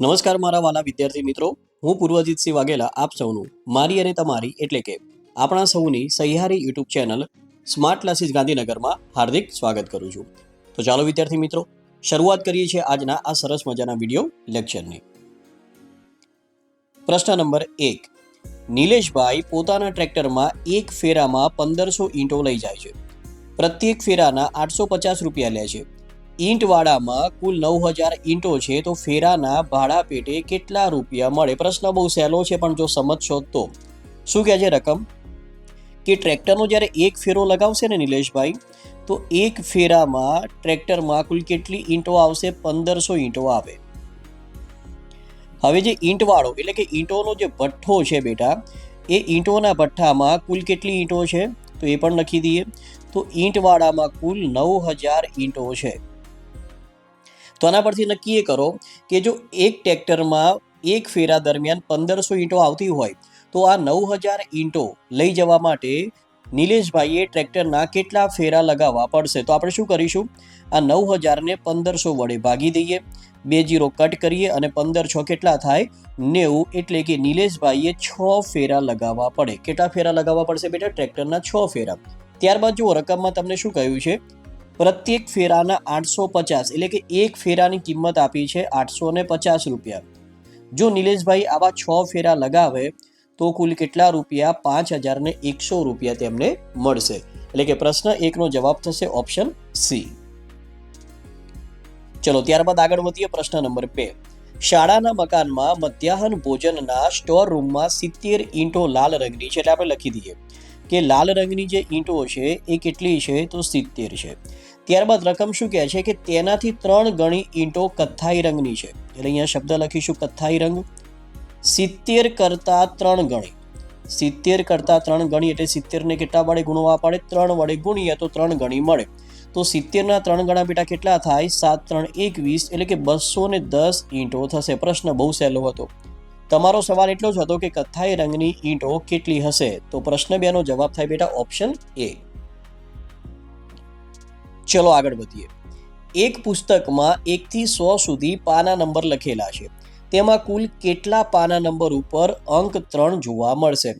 નમસ્કાર મારા વાલા વિદ્યાર્થી મિત્રો. હું પૂર્વજીતસિંહ વાઘેલા આપ સૌનું, મારી અને તમારી એટલે કે આપણા સૌની સહિયારી યુટ્યુબ ચેનલ સ્માર્ટ ક્લાસીસ ગાંધીનગરમાં હાર્દિક સ્વાગત કરું છું. તો ચાલો વિદ્યાર્થી મિત્રો, શરૂઆત કરીએ છીએ આજના આ સરસ મજાના વીડિયો લેક્ચરની. પ્રશ્ન નંબર એક. નિલેશભાઈ પોતાના ટ્રેક્ટરમાં એક ફેરામાં પંદરસો ઈંટો લઈ જાય છે. પ્રત્યેક ફેરાના આઠસો પચાસ રૂપિયા લે છે. ઈંટવાડામાં કુલ નવ હજાર ઈંટો છે, તો ફેરાના ભાડા પેટે કેટલા રૂપિયા મળે? પ્રશ્ન બહુ સહેલો છે, પણ જો સમજશો તો શું કહે છે રકમ? કે ટ્રેક્ટરનો જ્યારે એક ફેરો લગાવશે ને નિલેશભાઈ, તો એક ફેરામાં ટ્રેક્ટરમાં કુલ કેટલી ઈંટો આવશે? પંદરસો ઈંટો આવે. હવે જે ઈંટવાળો, એટલે કે ઈંટોનો જે ભઠ્ઠો છે બેટા, એ ઈંટોના ભઠ્ઠામાં કુલ કેટલી ઈંટો છે? તો એ પણ લખી દઈએ. તો ઈંટવાળામાં કુલ નવ હજાર ઈંટો છે. તો આના પરથી નક્કી એ કરો કે જો એક ટ્રેક્ટરમાં એક ફેરા દરમિયાન પંદરસો ઈંટો આવતી હોય, તો આ નવ હજાર ઈંટો લઈ જવા માટે નિલેશભાઈએ ટ્રેક્ટરના કેટલા ફેરા લગાવવા પડશે? તો આપણે શું કરીશું? આ નવ હજારને પંદરસો વડે ભાગી દઈએ, બે જીરો કટ કરીએ અને પંદર છ કેટલા થાય? નેવું, એટલે કે નિલેશભાઈએ છ ફેરા લગાવવા પડે. કેટલા ફેરા લગાવવા પડશે બેટા? ટ્રેક્ટરના છ ફેરા. ત્યારબાદ જુઓ, રકમમાં તમને શું કહ્યું છે? પ્રત્યેક ફેરાના આઠસો પચાસ એટલે કે એક ફેરાની કિંમત આપી છે આઠસો ને પચાસ રૂપિયા. જો નિલેશભાઈ આવા છ ફેરા લગાવે, તો કુલ કેટલા રૂપિયા? પાંચ હજાર ને એકસો રૂપિયા તેમને મળશે. એટલે કે પ્રશ્ન એકનો જવાબ થશે ઓપ્શન સી. ચલો, ત્યારબાદ આગળ વધીએ પ્રશ્ન નંબર બે. શાળાના મકાનમાં મધ્યાહન ભોજનના સ્ટોર રૂમમાં સિત્તેર ઈંટો લાલ રંગની છે, એટલે આપણે લખી દઈએ કે લાલ રંગની જે ઈંટો છે એ કેટલી છે? તો સિત્તેર છે. ત્યારબાદ રકમ શું કહે છે કે તેનાથી ત્રણ ગણી ઈંટો કથ્થાઈ રંગની છે. એટલે અહીંયા શબ્દ લખીશું, કથ્થાઈ રંગ. સિત્તેર કરતાં ત્રણ ગણી. સિત્તેર કરતાં ત્રણ ગણી એટલે સિત્તેરને કેટલા વડે ગુણવા પડે? ત્રણ વડે ગુણીએ તો ત્રણ ગણી મળે. તો સિત્તેરના ત્રણ ગણા બેટા કેટલા થાય? સાત, ત્રણ, એકવીસ એટલે કે બસો ને દસ ઈંટો થશે. પ્રશ્ન બહુ સહેલો હતો. તમારો સવાલ એટલો જ હતો કે કથ્થાઈ રંગની ઈંટો કેટલી હશે? તો પ્રશ્ન બેનો જવાબ થાય બેટા ઓપ્શન એ. ચલો આગળ વધીએ. એક પુસ્તકમાં એકથી સો સુધી પાના નંબર લખેલા છે. તેમાં કુલ કેટલા પાના નંબર ઉપર અંક ત્રણ જોવા મળશે?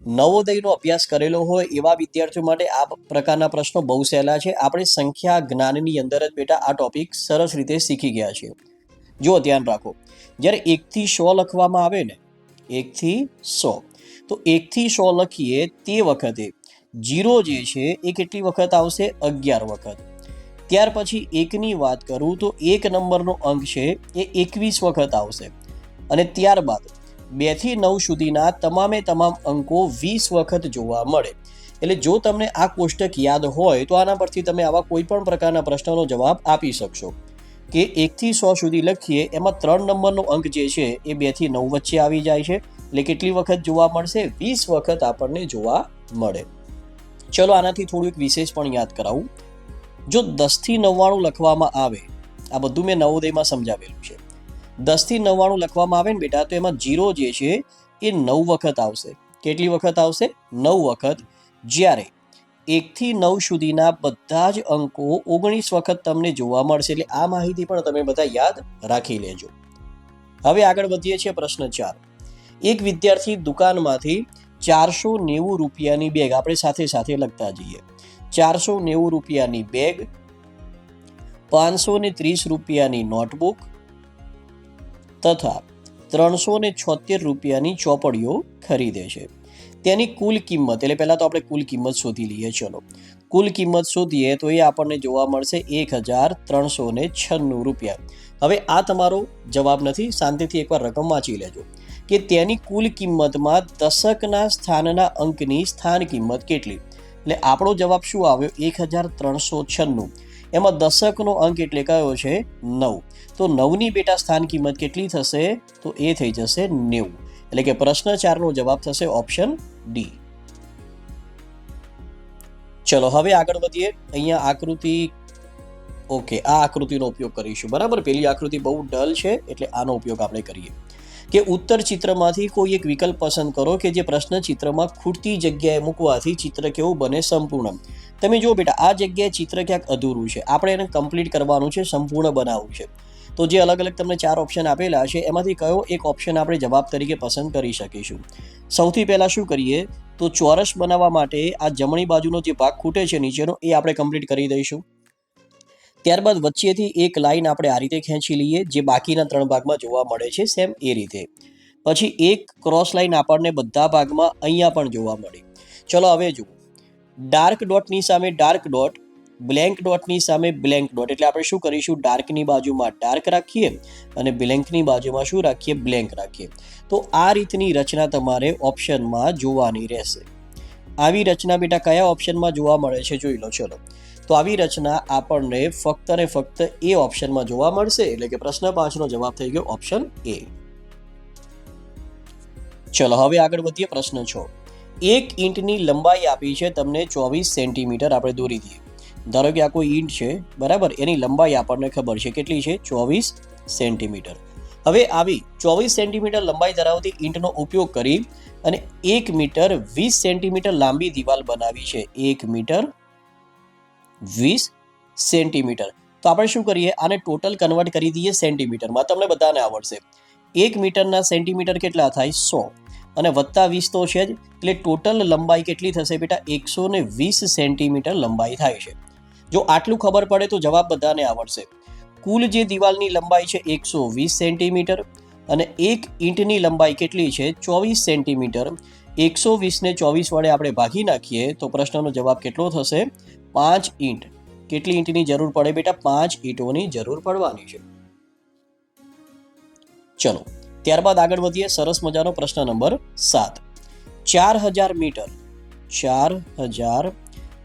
નવોદયનો અભ્યાસ કરેલો હોય એવા વિદ્યાર્થીઓ માટે આ પ્રકારના પ્રશ્નો બહુ સહેલા છે. આપણે સંખ્યા જ્ઞાનની અંદર જ બેટા આ ટોપિક સરસ રીતે શીખી ગયા છે જો ધ્યાન રાખો, જ્યારે એકથી સો લખવામાં આવે ને, એકથી સો, તો એકથી સો લખીએ તે વખતે જીરો જે છે એ કેટલી વખત આવશે? અગિયાર વખત. ત્યાર પછી એકની વાત કરું તો એક નંબરનો અંક છે એ એકવીસ વખત આવશે. અને ત્યારબાદ બેથી નવ સુધીના તમામે તમામ અંકો વીસ વખત જોવા મળે. એટલે જો તમને આ કોષ્ટક યાદ હોય તો આના પરથી તમે આવા કોઈ પણ પ્રકારના પ્રશ્નનો જવાબ આપી શકશો. કે એકથી સો સુધી લખીએ એમાં ત્રણ નંબરનો અંક જે છે એ બેથી નવ વચ્ચે આવી જાય છે. એટલે કેટલી વખત જોવા મળશે? વીસ વખત આપણને જોવા મળે. ચલો આનાથી થોડું એક વિશેષ પણ યાદ કરાવું. જો દસથી નવ્વાણું લખવામાં આવે, આ બધું મેં નવોદયમાં સમજાવેલું છે. દસથી નવ્વાણું લખવામાં આવે ને બેટા, તો એમાં જીરો જે છે, એ નવ વખત આવશે. કેટલી વખત આવશે? નવ વખત. જ્યારે એકથી નવ સુધીના બધા જ અંકો ઓગણીસ વખત તમને જોવા મળશે, એટલે આ માહિતી પણ તમે બધા યાદ રાખી લેજો. હવે આગળ વધીએ છીએ પ્રશ્ન ચાર. એક વિદ્યાર્થી દુકાનમાંથી ચારસો નેવું રૂપિયાની બેગ આપણે સાથે સાથે લખતા જઈએ. ચારસો નેવું રૂપિયાની બેગ પાંચસો ને ત્રીસ રૂપિયાની નોટબુક તથા ત્રણસો ને છોતેર રૂપિયાની ચોપડીઓ ખરીદે છે. તેની કુલ કિંમત, એટલે પહેલાં તો આપણે કુલ કિંમત શોધી લઈએ, ચલો. કુલ કિંમત શોધીએ તો એ આપણને જોવા મળશે એક હજાર ત્રણસો છન્નું રૂપિયા. હવે આ તમારો જવાબ નથી, શાંતિથી એકવાર રકમ વાંચી લેજો. કે તેની કુલ કિંમતમાં દશકના સ્થાનના અંકની સ્થાન કિંમત કેટલી? એટલે આપણો જવાબ શું આવ્યો? એક હજાર ત્રણસો છન્નું. એમાં દશકનો અંક એટલે કયો છે? નવ. તો નવની બેટા સ્થાન કિંમત કેટલી થશે? તો એ થઈ જશે નેવું. એટલે કે પ્રશ્ન ચારનો જવાબ થશે ઓપ્શન ડી. ચલો, હવે આગળ વધીએ. અહીંયા આકૃતિ, ઓકે, આ આકૃતિનો ઉપયોગ કરીશું. બરાબર? પેલી આકૃતિ બહુ ડલ છે, એટલે આનો ઉપયોગ આપણે કરીએ. કે ઉત્તર ચિત્રમાંથી કોઈ એક વિકલ્પ પસંદ કરો કે જે પ્રશ્ન ચિત્રમાં ખૂટતી જગ્યાએ મૂકવાથી ચિત્ર કેવું બને સંપૂર્ણ. તમે જુઓ બેટા, આ જગ્યાએ ચિત્ર ક્યાંક અધૂરું છે. આપણે એને કમ્પ્લીટ કરવાનું છે, સંપૂર્ણ બનાવવું છે. તો જે અલગ અલગ તમને ચાર ઓપ્શન આપેલા છે, એમાંથી કયો એક ઓપ્શન આપણે જવાબ તરીકે પસંદ કરી શકીશું? સૌથી પહેલાં શું કરીએ? તો ચોરસ બનાવવા માટે આ જમણી બાજુનો જે ભાગ ખૂટે છે નીચેનો, એ આપણે કમ્પ્લીટ કરી દઈશું. ત્યારબાદ વચ્ચેથી એક લાઈન આપણે આ રીતે ખેંચી લઈએ, જે બાકીના ત્રણ ભાગમાં જોવા મળે છે સેમ એ રીતે. પછી એક ક્રોસ લાઇન આપણને બધા ભાગમાં અહીંયા પણ જોવા મળી. ચલો હવે જુઓ. ડાર્ક ડોટની સામે ડાર્ક ડોટ બ્લેન્ક ડોટની સામે બ્લેન્ક ડોટ એટલે આપણે શું કરીશું? ડાર્કની બાજુમાં ડાર્ક રાખીએ અને બ્લેન્કની બાજુમાં શું રાખીએ? બ્લેન્ક રાખીએ. તો આ રીતની રચના તમારે ઓપ્શનમાં જોવાની રહેશે. આવી રચના બેટા કયા ઓપ્શનમાં જોવા મળે છે? જોઈ લો, ચલો. તો આવી રચના આપણને ફક્ત ને ફક્ત એ ઓપ્શનમાં જોવા મળશે. એટલે કે પ્રશ્ન પાંચનો જવાબ થઈ ગયો ઓપ્શન એ. ચલો, હવે આગળ વધીએ પ્રશ્ન છ. એક ઈંટની લંબાઈ આપી છે તમને ચોવીસ સેન્ટીમીટર આપણે દોરી દઈએ. ધારો કે આ કોઈ ઈંટ છે, બરાબર? એની લંબાઈ આપણને ખબર છે કેટલી છે? ચોવીસ સેન્ટીમીટર. હવે આવી ચોવીસ સેન્ટીમીટર લંબાઈ ધરાવતી ઈંટનો ઉપયોગ કરી અને એક મીટર વીસ સેન્ટીમીટર લાંબી દિવાલ બનાવી છે. એક મીટર વીસ સેન્ટીમીટર. તો આપણે શું કરીએ? આને ટોટલ કન્વર્ટ કરી દઈએ સેન્ટીમીટરમાં. તમને બધાને આવડશે. એક મીટરના સેન્ટીમીટર કેટલા થાય? સો. અને વત્તા વીસ તો છે જ. એટલે ટોટલ લંબાઈ કેટલી થશે બેટા? એકસો ને વીસ સેન્ટીમીટર લંબાઈ થાય છે. જો આટલું ખબર પડે તો જવાબ બધાને આવડશે. કુલ જે દિવાલની લંબાઈ છે એકસો વીસ સેન્ટીમીટર અને એક ઈંટની લંબાઈ કેટલી છે? ચોવીસ સેન્ટીમીટર. એકસો વીસને ચોવીસ વડે આપણે ભાગી નાખીએ તો પ્રશ્નનો જવાબ કેટલો થશે? પાંચ ઈંટ. કેટલી ઈંટની જરૂર પડે બેટા? પાંચ ઈંટોની જરૂર પડવાની છે. ચલો, ત્યારબાદ આગળ વધીએ સરસ મજાનો પ્રશ્ન નંબર સાત. ચાર હજાર મીટર, ચાર હજાર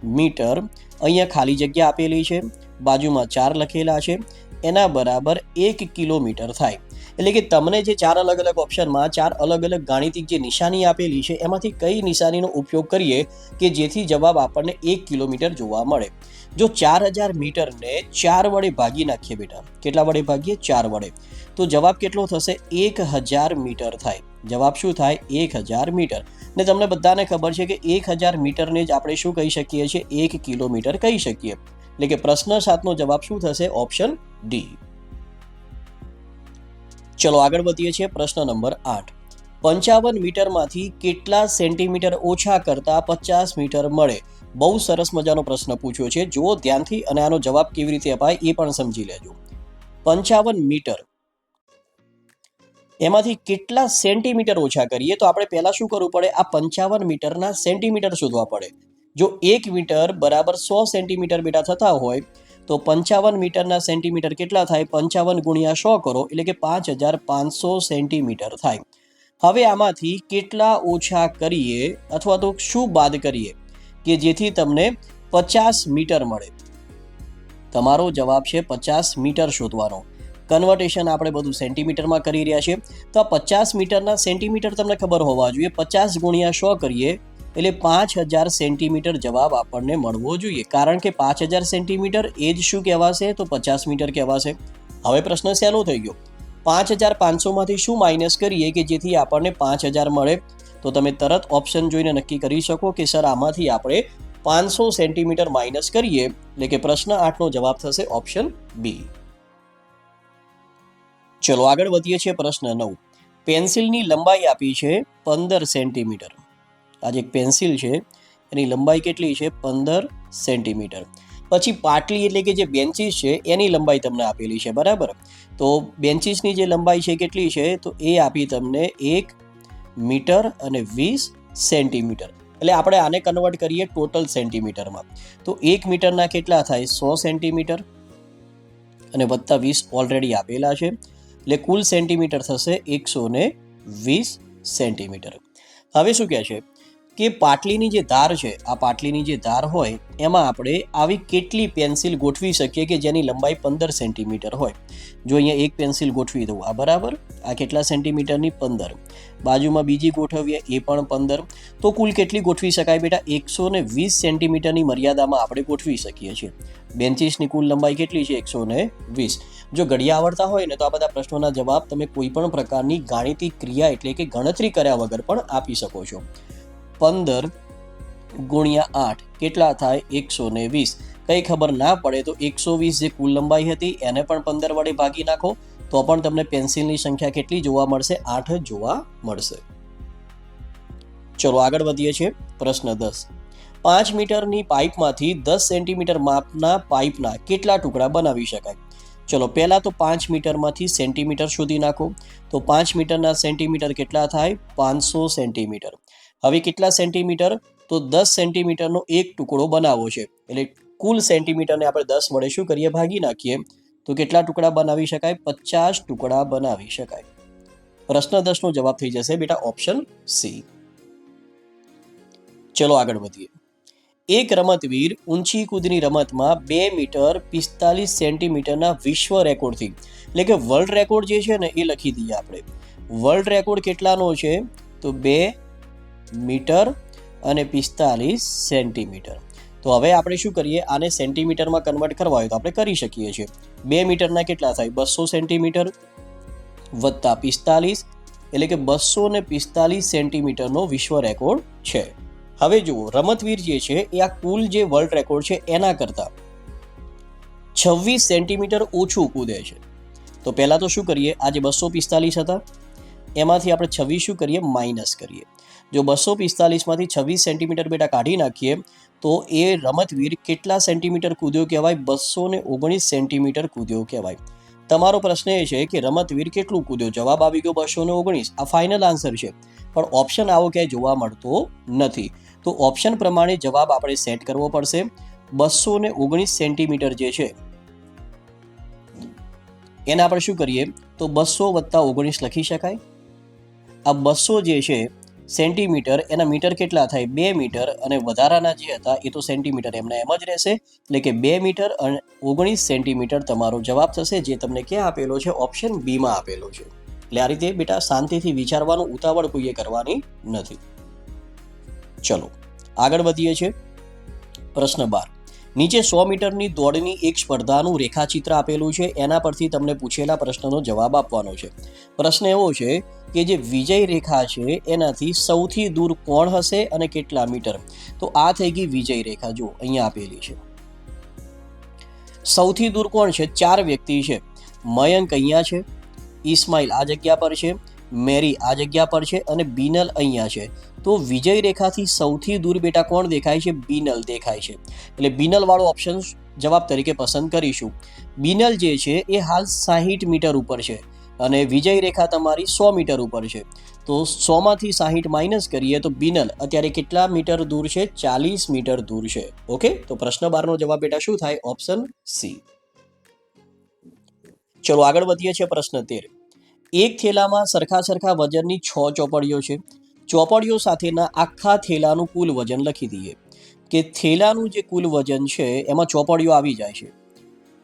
મીટર અહીંયા ખાલી જગ્યા આપેલી છે. બાજુમાં ચાર લખેલા છે. એના બરાબર એક કિલોમીટર થાય. એટલે કે તમને જે ચાર અલગ અલગ ઓપ્શનમાં ચાર અલગ અલગ ગાણિતિક જે નિશાની આપેલી છે, એમાંથી કઈ નિશાનીનો ઉપયોગ કરીએ કે જેથી જવાબ આપણને એક કિલોમીટર જોવા મળે? જો ચાર હજાર મીટરને ચાર વડે ભાગી નાખીએ બેટા, કેટલા વડે ભાગીએ? ચાર વડે. તો જવાબ કેટલો થશે? એક હજાર મીટર થાય. જવાબ શું થાય? એક હજાર મીટર. ને તમને બધાને ખબર છે કે એક હજાર મીટરને જ આપણે શું કહી શકીએ છીએ? એક કિલોમીટર કહી શકીએ. એટલે કે પ્રશ્ન સાતનો જવાબ શું થશે? Option D. ચલો આગળ વધીએ છીએ પ્રશ્ન નંબર આઠ. પંચાવન મીટરમાંથી કેટલા સેન્ટીમીટર ઓછા કરતા પચાસ મીટર મળે? બહુ સરસ મજાનો પ્રશ્ન પૂછ્યો છે. જુઓ, ધ્યાનથી અને આનો જવાબ કેવી રીતે અપાય એ પણ સમજી લેજો. પંચાવન મીટર. એમાંથી કેટલા સેન્ટીમીટર ઓછા કરીએ? તો આપણે પહેલાં શું કરવું પડે? આ પંચાવન મીટરના સેન્ટીમીટર શોધવા પડે. જો એક મીટર બરાબર સો સેન્ટીમીટર બેટા થતા હોય તો પંચાવન મીટરના સેન્ટીમીટર કેટલા થાય? પંચાવન ગુણ્યા સો કરો, એટલે કે પાંચ હજાર પાંચસો સેન્ટીમીટર થાય. હવે આમાંથી કેટલા ઓછા કરીએ અથવા તો શું બાદ કરીએ કે જેથી તમને પચાસ મીટર મળે? તમારો જવાબ છે પચાસ મીટર શોધવાનો. કન્વર્ટેશન આપણે બધું સેન્ટીમીટરમાં કરી રહ્યા છીએ. તો આ પચાસ મીટરના સેન્ટીમીટર તમને ખબર હોવા જોઈએ. પચાસ ગુણ્યા સો કરીએ એટલે પાંચ હજાર સેન્ટીમીટર જવાબ આપણને મળવો જોઈએ. કારણ કે પાંચ હજાર સેન્ટીમીટર એ જ શું કહેવાશે? તો પચાસ મીટર કહેવાશે. હવે પ્રશ્ન સહેલો થઈ ગયો? પાંચ હજાર પાંચસોમાંથી શું માઇનસ કરીએ કે જેથી આપણને પાંચ હજાર મળે? તો તમે તરત ઓપ્શન જોઈને નક્કી કરી શકો કે સર, આમાંથી આપણે પાંચસો સેન્ટીમીટર માઇનસ કરીએ. એટલે કે પ્રશ્ન આઠનો જવાબ થશે ઓપ્શન બી. ચલો આગળ વધીએ છીએ પ્રશ્ન નવ. પેન્સિલની લંબાઈ આપી છે પંદર સેન્ટીમીટર. આ જે પેન્સિલ છે, એની લંબાઈ કેટલી છે? પંદર સેન્ટીમીટર. પછી પાટલી એટલે કે જે બેન્ચીસ છે, એની લંબાઈ તમને આપેલી છે, બરાબર? તો બેન્ચીસની જે લંબાઈ છે કેટલી છે? તો એ આપી તમને એક મીટર અને વીસ સેન્ટીમીટર. એટલે આપણે આને કન્વર્ટ કરીએ ટોટલ સેન્ટીમીટરમાં. તો એક મીટરના કેટલા થાય? સો સેન્ટીમીટર અને વત્તા વીસ ઓલરેડી આપેલા છે. એટલે કુલ સેન્ટીમીટર થશે એકસો વીસ સેન્ટીમીટર. હવે શું કહે છે? કે પાટલીની જે ધાર છે, આ પાટલીની જે ધાર હોય, એમાં આપણે આવી કેટલી પેન્સિલ ગોઠવી શકીએ કે જેની લંબાઈ પંદર સેન્ટીમીટર હોય? જો અહીંયા એક પેન્સિલ ગોઠવી દઉં, આ બરાબર? આ કેટલા સેન્ટીમીટરની? પંદર. બાજુમાં બીજી ગોઠવીએ, એ પણ પંદર. તો કુલ કેટલી ગોઠવી શકાય બેટા? એકસો ને વીસ સેન્ટીમીટરની મર્યાદામાં આપણે ગોઠવી શકીએ છીએ. બેન્ચીસની કુલ લંબાઈ કેટલી છે? એકસો ને વીસ. જો ઘડિયા આવડતા હોય ને, તો આ બધા પ્રશ્નોના જવાબ તમે કોઈ પણ પ્રકારની ગાણિતિક ક્રિયા એટલે કે ગણતરી કર્યા વગર પણ આપી શકો છો. પંદર ગુણ્યા આઠ. કેટલા થાય? એકસો ને વીસ. કંઈ ખબર ના પડે તો એકસો વીસ જે કુલ લંબાઈ હતી, એને પણ પંદર વડે ભાગી નાખો. તો પણ તમને પેન્સિલની સંખ્યા કેટલી જોવા મળશે? આઠ જોવા મળશે. ચલો આગળ વધીએ છીએ. પ્રશ્ન દસ. પાંચ મીટરની પાઇપમાંથી દસ સેન્ટીમીટર માપના પાઇપના કેટલા ટુકડા બનાવી શકાય? ચલો પહેલાં તો પાંચ મીટરમાંથી સેન્ટીમીટર શોધી નાખો. તો પાંચ મીટરના સેન્ટીમીટર કેટલા થાય? પાંચસો સેન્ટીમીટર. હવે કેટલા સેન્ટીમીટર? તો દસ સેન્ટીમીટરનો એક ટુકડો બનાવવો છે. એટલે કુલ સેન્ટીમીટરને આપણે દસ વડે શું કરીએ? ભાગી નાખીએ. તો કેટલા ટુકડા બનાવી શકાય? પચાસ ટુકડા બનાવી શકાય. પ્રશ્ન દસનો જવાબ થઈ જશે બેટા ઓપ્શન સી. ચલો આગળ વધીએ. એક રમતવીર ઊંચી કૂદની રમતમાં બે મીટર પિસ્તાલીસ સેન્ટીમીટરના વિશ્વ રેકોર્ડથી, એટલે કે વર્લ્ડ રેકોર્ડ જે છે ને એ લખી દઈએ આપણે. વર્લ્ડ રેકોર્ડ કેટલાનો છે? તો બે મીટર અને પિસ્તાલીસ સેન્ટીમીટર. તો હવે આપણે શું કરીએ? આને સેન્ટીમીટરમાં કન્વર્ટ કરવા હોય તો આપણે કરી શકીએ છીએ. બે મીટરના કેટલા થાય? બસો સેન્ટીમીટર વત્તા પિસ્તાલીસ, એટલે કે બસો ને પિસ્તાલીસ સેન્ટીમીટરનો વિશ્વ રેકોર્ડ છે. હવે જુઓ, રમતવીર જે છે, એ આ કુલ જે વર્લ્ડ રેકોર્ડ છે, એના કરતાં છવ્વીસ સેન્ટીમીટર ઓછું કૂદે છે. તો પહેલાં તો શું કરીએ? આજે બસો પિસ્તાલીસ હતા, એમાંથી આપણે છવ્વીસ શું કરીએ? માઇનસ કરીએ. જો બસો પિસ્તાલીસમાંથી છવ્વીસ સેન્ટીમીટર બેટા કાઢી નાખીએ, તો એ રમતવીર કેટલા સેન્ટીમીટર કૂદ્યો કહેવાય? બસો ને ઓગણીસ સેન્ટીમીટર કૂદ્યો કહેવાય. તમારો પ્રશ્ન એ છે કે રમતવીર કેટલું કૂદ્યો? જવાબ આવી ગયો બસો ને ઓગણીસ. આ ફાઇનલ આન્સર છે. પણ ઓપ્શન આવો ક્યાંય જોવા મળતો નથી. તો ઓપ્શન પ્રમાણે જવાબ આપણે સેટ કરવો પડશે. બસો ને ઓગણીસ સેન્ટીમીટર જે છે, એને આપણે શું કરીએ? તો બસો વત્તા ઓગણીસ લખી શકાય. આ બસો જે છે સેન્ટીમીટર, એના મીટર કેટલા થાય? બે મીટર. અને વધારાના જે હતા, એ તો સેન્ટીમીટર એમને એમ જ રહેશે. એટલે કે બે મીટર અને ઓગણીસ સેન્ટીમીટર તમારો જવાબ થશે, જે તમને ક્યાં આપેલો છે? ઓપ્શન બીમાં આપેલો છે. એટલે આ રીતે બેટા શાંતિથી વિચારવાનું ઉતાવળ કોઈએ કરવાની નથી. ચલો, આગળ વધીએ છીએ. પ્રશ્ન બાર. નીચે સો મીટરની દોડની એક સ્પર્ધાનું રેખાચિત્ર આપેલું છે. એના પરથી તમને પૂછેલા પ્રશ્નનો જવાબ આપવાનો છે. પ્રશ્ન એવો છે કે જે વિજય રેખા છે, એનાથી સૌથી દૂર કોણ હશે અને કેટલા મીટર? તો આ થઈ ગઈ વિજય રેખા. જુઓ, અહીંયા આપેલી છે. સૌથી દૂર કોણ છે? ચાર વ્યક્તિ છે. મયંક અહીંયા છે. ઇસ્માઇલ આ જગ્યા પર છે. મેરી આ જગ્યા પર છે અને બિનલ અહીંયા છે. તો વિજય રેખાથી સૌથી દૂર બેટા કોણ દેખાય છે? બિનલ દેખાય છે. એટલે બિનલ વાળો ઓપ્શન જવાબ તરીકે પસંદ કરીશું. બિનલ જે છે એ હાલ સાહીઠ મીટર ઉપર છે અને વિજય રેખા તમારી સો મીટર ઉપર છે. તો સોમાંથી સાહીઠ માઇનસ કરીએ તો બિનલ અત્યારે કેટલા મીટર દૂર છે? ચાલીસ મીટર દૂર છે. ઓકે? તો પ્રશ્ન બારનો જવાબ બેટા શું થાય? ઓપ્શન સી ચલો આગળ વધીએ છીએ પ્રશ્ન તેર. એક થેલામાં સરખા સરખા વજનની છ ચોપડીઓ છે. ચોપડીઓ સાથેના આખા થેલાનું કુલ વજન લખી દઈએ. કે થેલાનું જે કુલ વજન છે, એમાં ચોપડીઓ આવી જાય છે.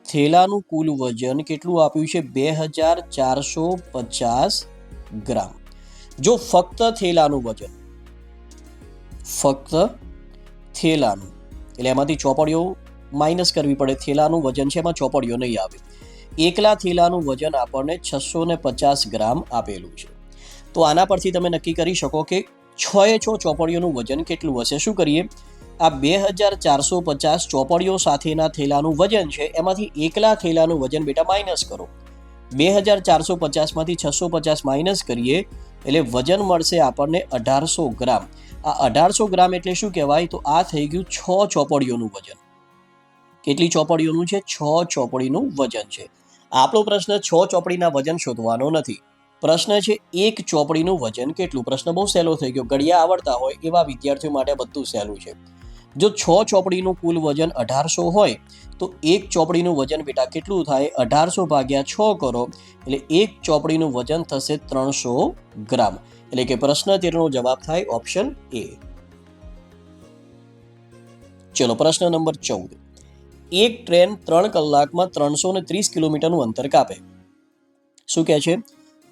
થેલાનું કુલ વજન કેટલું આપ્યું છે? બે હજાર ચારસો પચાસ ગ્રામ. જો ફક્ત થેલાનું વજન, ફક્ત થેલાનું, એટલે એમાંથી ચોપડીઓ માઇનસ કરવી પડે. થેલાનું વજન છે, એમાં ચોપડીઓ નહીં આવે. એકલા થેલાનું વજન આપણને છસો ને પચાસ ગ્રામ આપેલું છે. તો આના પરથી તમે નક્કી કરી શકો કે છ એ છ ચોપડીઓનું વજન કેટલું હશે? શું કરીએ? આ બે હજાર ચારસો પચાસ ચોપડીઓ સાથેના થેલાનું વજન છે, એમાંથી એકલા થેલાનું વજન બેટા માઇનસ કરો. બે હજાર ચારસો પચાસમાંથી છસો પચાસ માઇનસ કરીએ, એટલે વજન મળશે આપણને અઢારસો ગ્રામ. આ અઢારસો ગ્રામ એટલે શું કહેવાય? તો આ થઈ ગયું છ ચોપડીઓનું વજન. કેટલી ચોપડીઓનું છે? છ ચોપડીનું વજન છે. આપણો પ્રશ્ન છ ચોપડીના વજન શોધવાનો નથી. પ્રશ્ન છે, એક ચોપડીનું વજન કેટલું? પ્રશ્ન બહુ સહેલો થઈ ગયો. ઘડિયા આવડતા હોય એવા વિદ્યાર્થીઓ માટે બધું સહેલું છે. જો છ ચોપડીનું કુલ વજન અઢારસો હોય, તો એક ચોપડીનું વજન બેટા કેટલું થાય? અઢારસો ભાગ્યા છ કરો, એટલે એક ચોપડીનું વજન થશે ત્રણસો ગ્રામ. એટલે કે પ્રશ્ન તેરનો જવાબ થાય ઓપ્શન એ. ચલો, પ્રશ્ન નંબર ચૌદ. એક ટ્રેન ત્રણ કલાકમાં ત્રણસો ને ત્રીસ કિલોમીટરનું અંતર કાપે. શું કહે છે?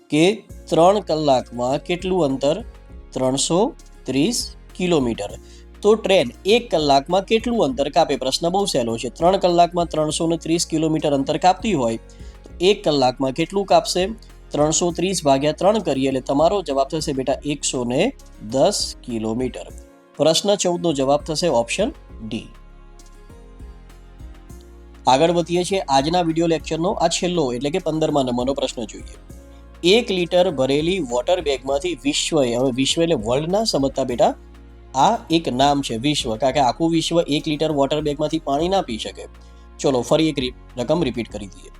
કે ત્રણ કલાકમાં કેટલું અંતર? ત્રણસો ત્રીસ કિલોમીટર. તો ટ્રેન એક કલાકમાં કેટલું અંતર કાપે? પ્રશ્ન બહુ સહેલો છે. ત્રણ કલાકમાં ત્રણસો ને ત્રીસ કિલોમીટર અંતર કાપતી હોય, તો એક કલાકમાં કેટલું કાપશે? ત્રણસો ત્રીસ ભાગ્યા ત્રણ કરીએ એટલે તમારો જવાબ થશે બેટા એકસો ને દસ કિલોમીટર. પ્રશ્ન ચૌદનો જવાબ થશે ઓપ્શન ડી. આગળ વધીએ છીએ આજના વીડિયો લેક્ચરનો આ છેલ્લો, એટલે કે પંદરમા નંબરનો પ્રશ્ન જોઈએ. એક લીટર ભરેલી વોટર બેગમાંથી વિશ્વએ હવે વિશ્વ એટલે વર્લ્ડના સમજતા બેટા, આ એક નામ છે વિશ્વ, કારણ કે આખું વિશ્વ એક લીટર વોટર બેગમાંથી પાણી ના પી શકે. ચલો, ફરી એક રકમ રિપીટ કરી દઈએ.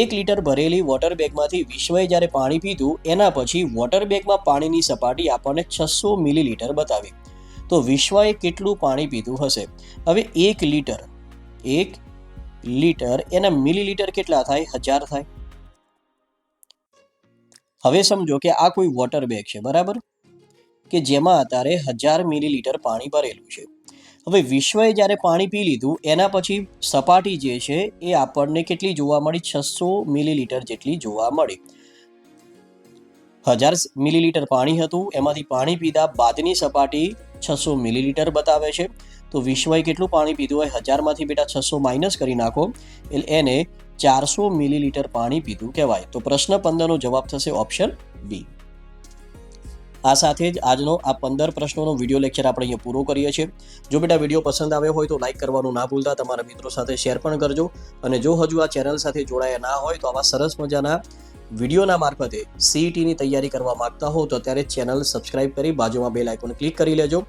એક લીટર ભરેલી વોટર બેગમાંથી વિશ્વએ જ્યારે પાણી પીધું, એના પછી વોટર બેગમાં પાણીની સપાટી આપણને છસો મિલીલીટર બતાવી. તો વિશ્વએ કેટલું પાણી પીધું હશે? હવે એક લીટર, એક લીટર એના મિલીલીટર કેટલા થાય? હજાર થાય. હવે સમજો કે આ કોઈ વોટર બેગ છે, બરાબર? કે જેમાં અત્યારે હજાર મિલીલીટર પાણી ભરેલું છે. હવે વિશ્વએ જ્યારે પાણી પી લીધું, એના પછી સપાટી જે છે એ આપણને કેટલી જોવા મળી? છસો મિલીલીટર જેટલી જોવા મળી. હજાર મિલીલીટર પાણી હતું, એમાંથી પાણી પીધા બાદની સપાટી છસો મિલીલીટર બતાવે છે. તો વિશ્વએ કેટલું પાણી પીધું હોય? હજારમાંથી બેટા છસો માઇનસ કરી નાખો. એટલે એને ચારસો મિલીલીટર પાણી પીધું કહેવાય. તો પ્રશ્ન પંદરનો જવાબ થશે ઓપ્શન બી. આ સાથે જ આજનો આ પંદર પ્રશ્નોનો વીડિયો લેક્ચર આપણે અહીંયા પૂરો કરીએ છીએ. જો બેટા વીડિયો પસંદ આવ્યો હોય તો લાઇક કરવાનું ના ભૂલતા. તમારા મિત્રો સાથે શેર પણ કરજો. અને જો હજુ આ ચેનલ સાથે જોડાયા ના હોય તો આવા સરસ મજાના વિડીયોના મારફતે સીઈટીની તૈયારી કરવા માંગતા હો તો ત્યારે ચેનલ સબસ્ક્રાઇબ કરી બાજુમાં બેલ આઇકોન ક્લિક કરી લેજો.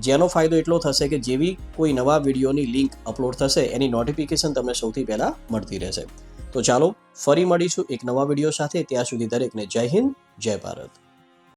જેનો ફાયદો એટલો થશે કે જેવી કોઈ નવા વિડીયોની લિંક અપલોડ થશે, એની નોટિફિકેશન તમને સૌથી પહેલાં મળતી રહેશે. તો ચાલો ફરી મળીશું એક નવા વીડિયો સાથે. ત્યાં સુધી દરેકને જય હિન્દ, જય ભારત.